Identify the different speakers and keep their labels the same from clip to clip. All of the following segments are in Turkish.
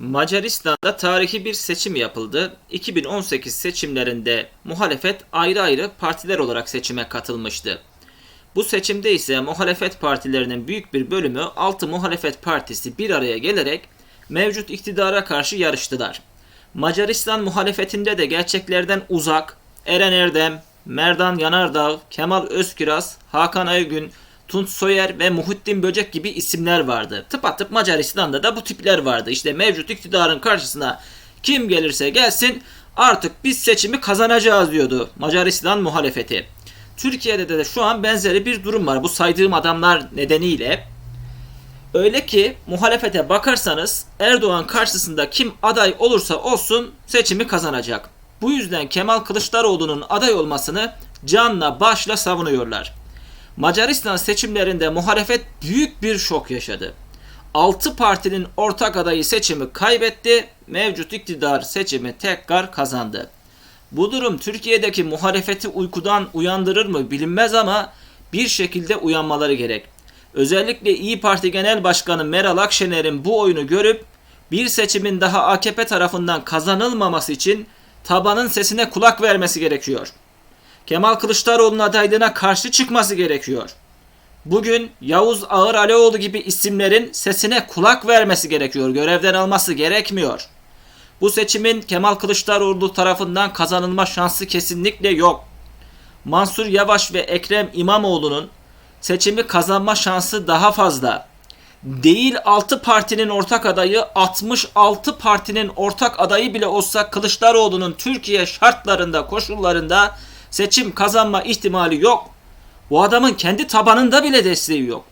Speaker 1: Macaristan'da tarihi bir seçim yapıldı. 2018 seçimlerinde muhalefet ayrı ayrı partiler olarak seçime katılmıştı. Bu seçimde ise muhalefet partilerinin büyük bir bölümü 6 muhalefet partisi bir araya gelerek mevcut iktidara karşı yarıştılar. Macaristan muhalefetinde de gerçeklerden uzak Eren Erdem, Merdan Yanardağ, Kemal Özkiraz, Hakan Aygün, Tunç Soyer ve Muhittin Böcek gibi isimler vardı. Tıpatıp Macaristan'da da bu tipler vardı. İşte mevcut iktidarın karşısına kim gelirse gelsin artık biz seçimi kazanacağız diyordu Macaristan muhalefeti. Türkiye'de de şu an benzeri bir durum var bu saydığım adamlar nedeniyle. Öyle ki muhalefete bakarsanız Erdoğan karşısında kim aday olursa olsun seçimi kazanacak. Bu yüzden Kemal Kılıçdaroğlu'nun aday olmasını canla başla savunuyorlar. Macaristan seçimlerinde muhalefet büyük bir şok yaşadı. 6 partinin ortak adayı seçimi kaybetti, mevcut iktidar seçimi tekrar kazandı. Bu durum Türkiye'deki muhalefeti uykudan uyandırır mı bilinmez ama bir şekilde uyanmaları gerek. Özellikle İyi Parti Genel Başkanı Meral Akşener'in bu oyunu görüp bir seçimin daha AKP tarafından kazanılmaması için tabanın sesine kulak vermesi gerekiyor. Kemal Kılıçdaroğlu'nun adaylığına karşı çıkması gerekiyor. Bugün Yavuz Ağır Alioğlu gibi isimlerin sesine kulak vermesi gerekiyor. Görevden alması gerekmiyor. Bu seçimin Kemal Kılıçdaroğlu tarafından kazanılma şansı kesinlikle yok. Mansur Yavaş ve Ekrem İmamoğlu'nun seçimi kazanma şansı daha fazla. Değil 6 partinin ortak adayı 66 partinin ortak adayı bile olsa Kılıçdaroğlu'nun Türkiye şartlarında koşullarında seçim kazanma ihtimali yok. Bu adamın kendi tabanında bile desteği yok.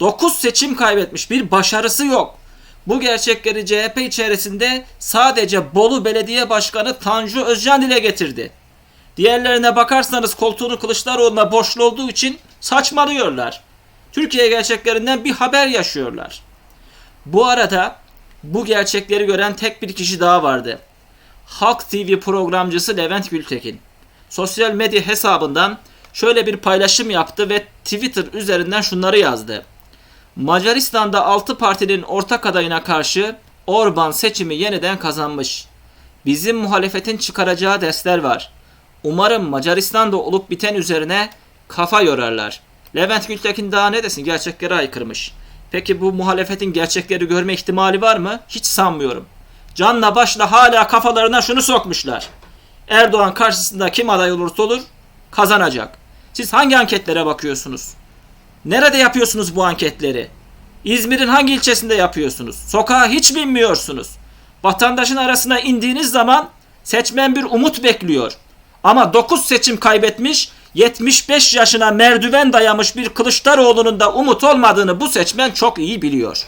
Speaker 1: 9 seçim kaybetmiş bir başarısı yok. Bu gerçekleri CHP içerisinde sadece Bolu Belediye Başkanı Tanju Özcan dile getirdi. Diğerlerine bakarsanız koltuğunu Kılıçdaroğlu'na borçlu olduğu için saçmalıyorlar. Türkiye gerçeklerinden bir haber yaşıyorlar. Bu arada bu gerçekleri gören tek bir kişi daha vardı. Halk TV programcısı Levent Gültekin. Sosyal medya hesabından şöyle bir paylaşım yaptı ve Twitter üzerinden şunları yazdı. Macaristan'da 6 partinin ortak adayına karşı Orban seçimi yeniden kazanmış. Bizim muhalefetin çıkaracağı dersler var. Umarım Macaristan'da olup biten üzerine kafa yorarlar. Levent Gültekin daha ne desin gerçeklere aykırmış. Peki bu muhalefetin gerçekleri görme ihtimali var mı? Hiç sanmıyorum. Canla başla hala kafalarına şunu sokmuşlar. Erdoğan karşısında kim aday olursa olur kazanacak. Siz hangi anketlere bakıyorsunuz? Nerede yapıyorsunuz bu anketleri? İzmir'in hangi ilçesinde yapıyorsunuz? Sokağa hiç binmiyorsunuz. Vatandaşın arasına indiğiniz zaman seçmen bir umut bekliyor. Ama 9 seçim kaybetmiş, 75 yaşına merdiven dayamış bir Kılıçdaroğlu'nun da umut olmadığını bu seçmen çok iyi biliyor.